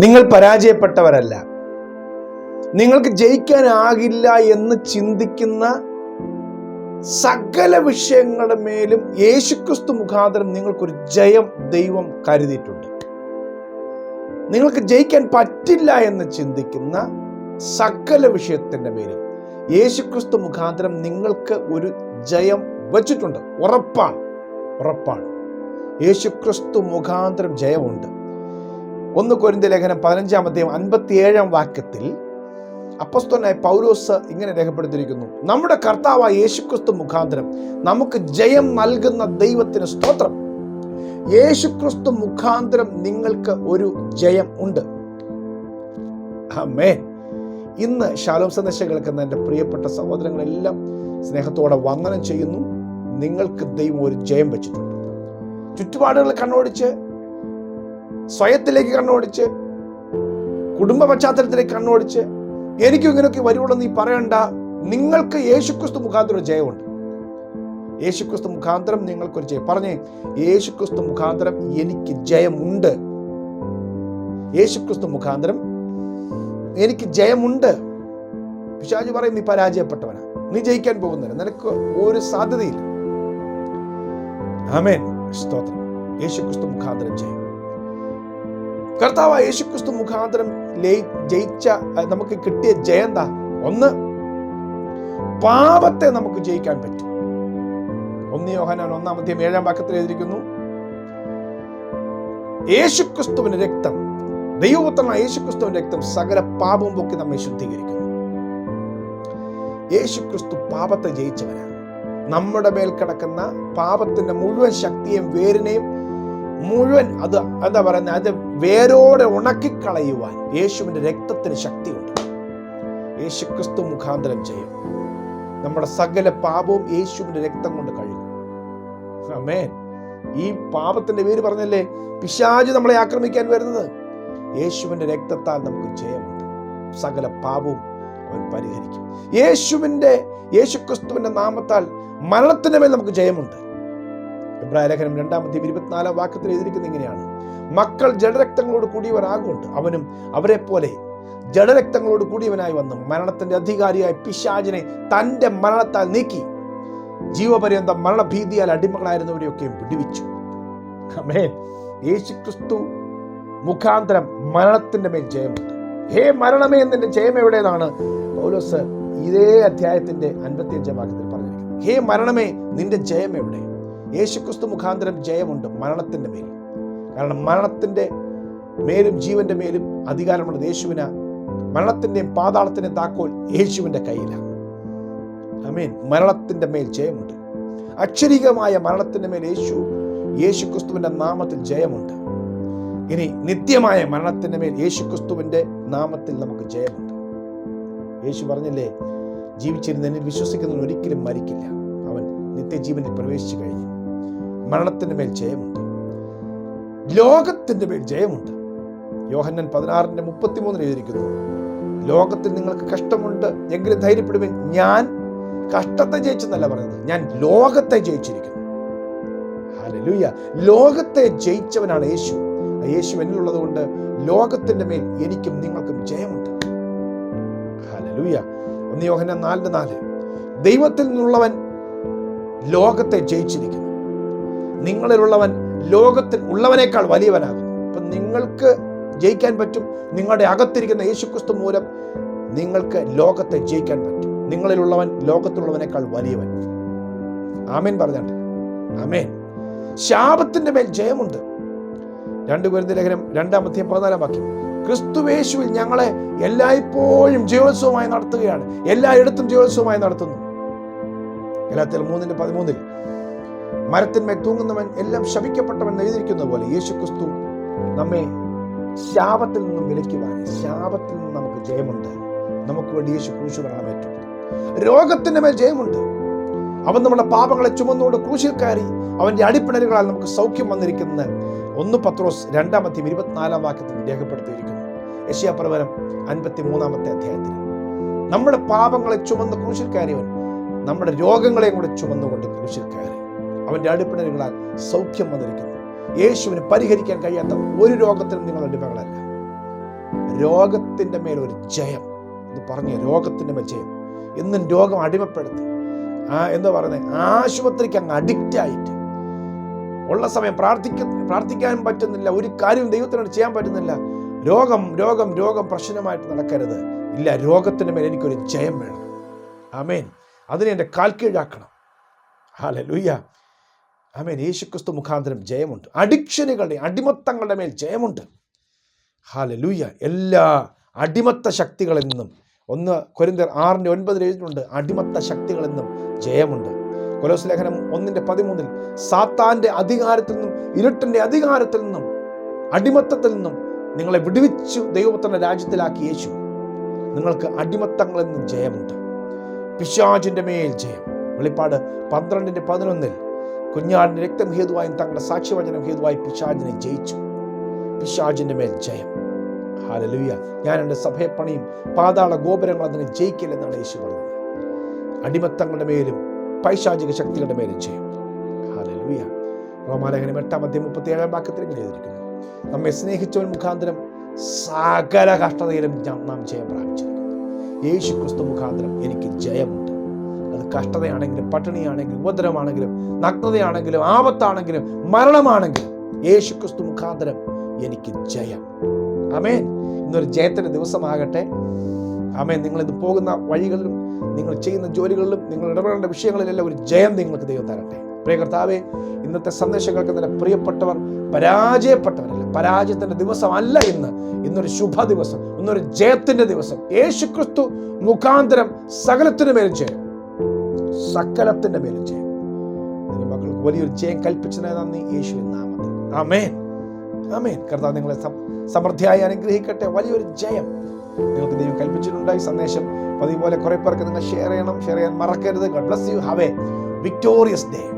നിങ്ങൾ പരാജയപ്പെട്ടവരല്ല. നിങ്ങൾക്ക് ജയിക്കാനാകില്ല എന്ന് ചിന്തിക്കുന്ന സകല വിഷയങ്ങളുടെ മേലും യേശുക്രിസ്തു മുഖാന്തരം നിങ്ങൾക്കൊരു ജയം ദൈവം കരുതിയിട്ടുണ്ട്. നിങ്ങൾക്ക് ജയിക്കാൻ പറ്റില്ല എന്ന് ചിന്തിക്കുന്ന സകല വിഷയത്തിന്റെ മേലും യേശുക്രിസ്തു മുഖാന്തരം നിങ്ങൾക്ക് ഒരു ജയം വച്ചിട്ടുണ്ട്. ഉറപ്പാണ്. ഉറപ്പാണ്. യേശുക്രിസ്തു മുഖാന്തരം ജയമുണ്ട്. ഒന്ന് കൊരിന്ത ലേഖനം പതിനഞ്ചാമത്തെയും അൻപത്തിയേഴാം വാക്യത്തിൽ അപ്പസ്തോനായ പൗലോസ് ഇങ്ങനെ രേഖപ്പെടുത്തിയിരിക്കുന്നു. നമ്മുടെ കർത്താവായ യേശുക്രിസ്തു മുഖാന്തരം നമുക്ക് ജയം നൽകുന്ന ദൈവത്തിന് സ്തോത്രം. യേശുക്രിസ്തു മുഖാന്തരം നിങ്ങൾക്ക് ഒരു ജയം ഉണ്ട്. അമ്മേ ഇന്ന് ശാലോം സന്ദേശം കേൾക്കുന്ന എന്റെ പ്രിയപ്പെട്ട സഹോദരങ്ങളെല്ലാം സ്നേഹത്തോടെ വന്ദനം ചെയ്യുന്നു. നിങ്ങൾക്ക് ദൈവം ഒരു ജയം വെച്ചിട്ടുണ്ട്. ചുറ്റുപാടുകൾ കണ്ണോടിച്ച് സ്വയത്തിലേക്ക് കണ്ണോടിച്ച് കുടുംബ പശ്ചാത്തലത്തിലേക്ക് കണ്ണോടിച്ച് എനിക്കും ഇങ്ങനെയൊക്കെ വരുവുള്ളൂ നീ പറയണ്ട. നിങ്ങൾക്ക് യേശുക്രിസ്തു മുഖാന്തരം ഒരു ജയമുണ്ട്. യേശുക്രിസ്തു മുഖാന്തരം നിങ്ങൾക്കൊരു ജയം. പറഞ്ഞേ യേശുക്രിസ്തു മുഖാന്തരം എനിക്ക് ജയമുണ്ട്. യേശുക്രിസ്തു മുഖാന്തരം എനിക്ക് ജയമുണ്ട്. പിശാജ് പറയും നീ പരാജയപ്പെട്ടവനാ. നീ ജയിക്കാൻ പോകുന്നില്ല നിനക്ക് ഒരു സാധ്യതയില്ല. ആമേൻ. സ്തോത്രം. യേശുക്രിസ്തു മുഖാന്തരം ജയം. കർത്താവ് യേശുക്രിസ്തു മുഖാന്തരം ജയിച്ച നമുക്ക് കിട്ടിയ ജയന്ത ഒന്ന് പാപത്തെ നമുക്ക് ജയിക്കാൻ പറ്റും. ഒന്ന് യോഹനാൻ ഒന്നാമത്തെയും ഏഴാം വാക്യത്തിൽ എഴുതിയിരിക്കുന്നു യേശുക്രിസ്തുവിന്റെ രക്തം ദൈവപുത്രനായ യേശുക്രിസ്തുവിന്റെ രക്തം സകല പാപം പൊക്കി നമ്മെ ശുദ്ധീകരിക്കുന്നു. യേശുക്രിസ്തു പാപത്തെ ജയിച്ചവനാണ്. നമ്മുടെ മേൽ കിടക്കുന്ന പാപത്തിന്റെ മുഴുവൻ ശക്തിയും വേരിനെയും മുഴുവൻ അത് എന്താ പറയുന്നത് അത് വേരോടെ ഉണക്കിക്കളയുവാൻ യേശുവിന്റെ രക്തത്തിന് ശക്തിയുണ്ട്. യേശുക്രിസ്തു മുഖാന്തരം ചെയ്യും. നമ്മുടെ സകല പാപവും യേശുവിന്റെ രക്തം കൊണ്ട് കഴിയും അമേൻ ഈ പാപത്തിന്റെ പേര് പറഞ്ഞല്ലേ പിശാജ് നമ്മളെ ആക്രമിക്കാൻ വരുന്നത്? യേശുവിന്റെ രക്തത്താൽ നമുക്ക് ജയമുണ്ട്. സകല പാപവും അവൻ പരിഹരിക്കും. യേശുവിന്റെ യേശുക്രിസ്തുവിന്റെ നാമത്താൽ മരണത്തിന്റെ മേൽ നമുക്ക് ജയമുണ്ട്. എബ്രായ ലേഖനം രണ്ടാമത്തെ ഇരുപത്തിനാലാം വാക്യത്തിൽ എഴുതിയിരിക്കുന്ന ഇങ്ങനെയാണ്. മക്കൾ ജഡരക്തങ്ങളോട് കൂടിയവരാകുന്നുണ്ട് അവനും അവരെ പോലെ ജഡരക്തങ്ങളോട് കൂടിയവനായി വന്നു. മരണത്തിന്റെ അധികാരിയായ പിശാജിനെ തന്റെ മരണത്താൽ നീക്കി. ജീവപര്യന്തം മരണഭീതിയാൽ അടിമകളായിരുന്നവരെയൊക്കെയും വിടുവിച്ചു. അമേൻ. യേശുക്രിസ്തു മുഖാന്തരം മരണത്തിന്റെ മേൽ ജയമുണ്ട്. ഹേ മരണമേ എന്നിന്റെ ജയം എവിടേതാണ് പൗലോസ് ഇതേ അധ്യായത്തിന്റെ അൻപത്തിയഞ്ചാം ഭാഗത്തിൽ പറഞ്ഞിരിക്കുന്നത്. ഹേ മരണമേ നിന്റെ ജയം എവിടെ? യേശുക്രിസ്തു മുഖാന്തരം ജയമുണ്ട് മരണത്തിന്റെ മേൽ. കാരണം മരണത്തിന്റെ മേലും ജീവന്റെ മേലും അധികാരമുള്ള യേശുവിന. മരണത്തിന്റെയും പാതാളത്തിന്റെ താക്കോൽ യേശുവിന്റെ കയ്യിലാണ്. അമീൻ മരണത്തിന്റെ മേൽ ജയമുണ്ട്. അക്ഷരികമായ മരണത്തിന്റെ മേൽ യേശു യേശുക്രിസ്തുവിന്റെ നാമത്തിൽ ജയമുണ്ട്. ഇനി നിത്യമായ മരണത്തിന്റെ മേൽ യേശുക്രിസ്തുവിന്റെ നാമത്തിൽ നമുക്ക് ജയമുണ്ട്. യേശു പറഞ്ഞില്ലേ ജീവിച്ചിരുന്ന എന്നിൽ വിശ്വസിക്കുന്നവൻ ഒരിക്കലും മരിക്കില്ല. അവൻ നിത്യജീവനിൽ പ്രവേശിച്ചു കഴിഞ്ഞു. മരണത്തിന്റെ മേൽ ജയമുണ്ട്. ലോകത്തിന്റെ മേൽ ജയമുണ്ട്. യോഹന്നൻ പതിനാറിന്റെ മുപ്പത്തിമൂന്നിൽ എഴുതിയിരിക്കുന്നു ലോകത്തിൽ നിങ്ങൾക്ക് കഷ്ടമുണ്ട് എങ്കിലും ധൈര്യപ്പെടുവൻ. ഞാൻ കഷ്ടത്തെ ജയിച്ചെന്നല്ല പറയുന്നത്. ഞാൻ ലോകത്തെ ജയിച്ചിരിക്കുന്നു. ഹല്ലേലൂയ. ലോകത്തെ ജയിച്ചവനാണ് യേശു. യേശു എന്നിലുള്ളത് കൊണ്ട് ലോകത്തിന്റെ മേൽ എനിക്കും നിങ്ങൾക്കും ജയമുണ്ട്. ഹല്ലേലൂയ. ഒന്ന് യോഹന്ന നാലിന് നാല്. ദൈവത്തിൽ നിന്നുള്ളവൻ ലോകത്തെ ജയിച്ചിരിക്കുന്നു. നിങ്ങളിലുള്ളവൻ ലോകത്തിൽ ഉള്ളവനേക്കാൾ വലിയവനാകുന്നു. അപ്പം നിങ്ങൾക്ക് ജയിക്കാൻ പറ്റും. നിങ്ങളുടെ അകത്തിരിക്കുന്ന യേശുക്രിസ്തു മൂലം നിങ്ങൾക്ക് ലോകത്തെ ജയിക്കാൻ പറ്റും. നിങ്ങളിലുള്ളവൻ ലോകത്തിലുള്ളവനേക്കാൾ വലിയവൻ. ആമേൻ പറഞ്ഞാണ്ട് ആമേൻ. ശാപത്തിന്റെ മേൽ ജയമുണ്ട്. രണ്ട് പേരുടെ ലേഖനം രണ്ടാമത്തെ പതിനാലാം വാക്യം. ക്രിസ്തുവേശുവിൽ ഞങ്ങളെ എല്ലായ്പ്പോഴും ജയോത്സവമായി നടത്തുകയാണ്. എല്ലായിടത്തും ജയോത്സവമായി നടത്തുന്നു. ഗലാത്തിൽ മൂന്നിന്റെ പതിമൂന്നിൽ മരത്തിന്മേൽ തൂങ്ങുന്നവൻ എല്ലാം ശപിക്കപ്പെട്ടവൻ എഴുതിയിരിക്കുന്ന പോലെ യേശു ക്രിസ്തു നമ്മെ ശാപത്തിൽ നിന്നും വിലയ്ക്കുവാൻ ശാപത്തിൽ നിന്നും നമുക്ക് ജയമുണ്ട്. നമുക്ക് വേണ്ടി യേശു ക്രൂശു മരണം ഏറ്റെടുത്തു രോഗത്തിന്റെ മേൽ ജയമുണ്ട്. അവൻ നമ്മുടെ പാപങ്ങളെ ചുമന്നുകൊണ്ട് ക്രൂശിൽ കയറി അവന്റെ അടിപ്പിണരുകളാൽ നമുക്ക് സൗഖ്യം വന്നിരിക്കുന്ന ഒന്ന് പത്രോസ് രണ്ടാമത്തെയും ഇരുപത്തിനാലാം വാക്യത്തിൽ രേഖപ്പെടുത്തിയിരിക്കുന്നു. യശയാ പ്രവരം അൻപത്തി മൂന്നാമത്തെ അധ്യായത്തിൽ. നമ്മുടെ പാപങ്ങളെ ചുമന്ന് ക്രൂശിൽ കയറിയവൻ നമ്മുടെ രോഗങ്ങളെയും കൂടെ ചുമന്നുകൊണ്ട് ക്രൂശിൽ കയറി. അവന്റെ അടിപ്പിണരുകളാൽ സൗഖ്യം വന്നിരിക്കുന്നു. യേശുവിന് പരിഹരിക്കാൻ കഴിയാത്ത ഒരു രോഗത്തിനും നിങ്ങൾ അടിമകളല്ല രോഗത്തിന്റെ മേൽ ഒരു ജയം. എന്ന് പറഞ്ഞ രോഗത്തിന്റെ മേൽ ജയം. എന്നും രോഗം അടിമപ്പെടുത്തി. ആ എന്താ പറയുന്നത് ആശുപത്രിക്ക് അങ്ങ് അഡിക്റ്റ് ആയിട്ട്. ഉള്ള സമയം പ്രാർത്ഥിക്ക പ്രാർത്ഥിക്കാൻ പറ്റുന്നില്ല. ഒരു കാര്യവും ദൈവത്തിനോട് ചെയ്യാൻ പറ്റുന്നില്ല. രോഗം രോഗം രോഗം പ്രശ്നമായിട്ട് നടക്കരുത്. ഇല്ല രോഗത്തിന്റെ മേൽ എനിക്കൊരു ജയം വേണം. ആമേൻ. അതിനെ എന്റെ കാൽക്കീഴാക്കണം. കീഴാക്കണം ഹാല ലൂയ്യ ആമേൻ. യേശുക്രിസ്തു മുഖാന്തരം ജയമുണ്ട്. അഡിക്ഷനുകളുടെ അടിമത്തങ്ങളുടെ മേൽ ജയമുണ്ട്. ഹാല ലൂയ എല്ലാ അടിമത്ത ശക്തികളിൽ നിന്നും ഒന്ന് കൊരിന്തർ ആറിന്റെ ഒൻപതിൽ എഴുതിയിട്ടുണ്ട് അടിമത്ത ശക്തികളിൽ നിന്നും ജയമുണ്ട്. കൊലോസ് ലേഖനം ഒന്നിന്റെ പതിമൂന്നിൽ സാത്താന്റെ അധികാരത്തിൽ നിന്നും ഇരുട്ടിന്റെ അധികാരത്തിൽ നിന്നും അടിമത്തത്തിൽ നിന്നും നിങ്ങളെ വിടുവിച്ചു ദൈവപുത്രന്റെ രാജ്യത്തിലാക്കി യേശു. നിങ്ങൾക്ക് അടിമത്തങ്ങളിൽ നിന്നും ജയമുണ്ട്. പിശാചിന്റെ മേൽ ജയം. വെളിപ്പാട് പന്ത്രണ്ടിന്റെ പതിനൊന്നിൽ കുഞ്ഞാടിന്റെ രക്തം ഹേതുവായും തങ്ങളുടെ സാക്ഷ്യവചനം ഹേതുവായി പിശാജിനെ ജയിച്ചു. പിശാജിന്റെ മേൽ ജയം. ഹാലലുയ ഞാൻ എന്റെ സഭയെ പണിയും പാതാള ഗോപുരങ്ങൾ അതിനെ ജയിക്കില്ലെന്നാണ് യേശു പറഞ്ഞത്. അടിമത്തങ്ങളുടെ മേലും പൈശാചിക ശക്തികളുടെ മേലും ജയം. ഹാലലുയ റോമാലേഖനം എട്ടാം അധ്യയം മുപ്പത്തി ഏഴാം വാക്യത്തിൽ ഇങ്ങനെ എഴുതിയിരിക്കുന്നു. നമ്മെ സ്നേഹിച്ചവൻ മുഖാന്തരം സകല കഷ്ടതയിലും നാം ജയം പ്രാപിച്ചിരിക്കുന്നു. യേശു ക്രിസ്തു മുഖാന്തരം എനിക്ക് ജയമുണ്ട് അത് കഷ്ടതയാണെങ്കിലും പട്ടിണിയാണെങ്കിലും ഉപദ്രവമാണെങ്കിലും നഗ്നതയാണെങ്കിലും ആപത്താണെങ്കിലും മരണമാണെങ്കിലും യേശു ക്രിസ്തു മുഖാന്തരം എനിക്ക് ജയം. അമേൻ ഇന്നൊരു ജയത്തിന്റെ ദിവസമാകട്ടെ. അമേൻ നിങ്ങൾ ഇത് പോകുന്ന വഴികളിലും നിങ്ങൾ ചെയ്യുന്ന ജോലികളിലും നിങ്ങൾ ഇടപെടേണ്ട വിഷയങ്ങളിലെല്ലാം ഒരു ജയം നിങ്ങൾക്ക് ദൈവം തരട്ടെ. പ്രിയ കർത്താവേ ഇന്നത്തെ സന്ദേശം കേൾക്കുന്ന പ്രിയപ്പെട്ടവർ പരാജയപ്പെട്ടവരല്ല. പരാജയത്തിന്റെ ദിവസമല്ല ഇന്ന്. ഇന്നൊരു ശുഭ ദിവസം ഇന്നൊരു ജയത്തിന്റെ ദിവസം. യേശുക്രിസ്തു മുഖാന്തരം സകലത്തിനു മേലും ജയം സകലത്തിന്റെ മേലും ജയം. മക്കൾക്ക് വലിയൊരു ജയം കൽപ്പിച്ചതിന് നന്ദി. യേശുവിൻ നാമത്തിൽ. ആമേൻ. ആമേൻ. കർത്താവ് നിങ്ങളെ സമൃദ്ധിയായി അനുഗ്രഹിക്കട്ടെ. വലിയൊരു ജയം നിങ്ങൾക്ക് ദൈവം കൽപ്പിച്ചിട്ടുണ്ടായി സന്ദേശം പതിവ് പോലെ കുറെ പേർക്ക് നിങ്ങൾ ഷെയർ ചെയ്യണം. ഷെയർ ചെയ്യാൻ മറക്കരുത്. God bless you have a victorious day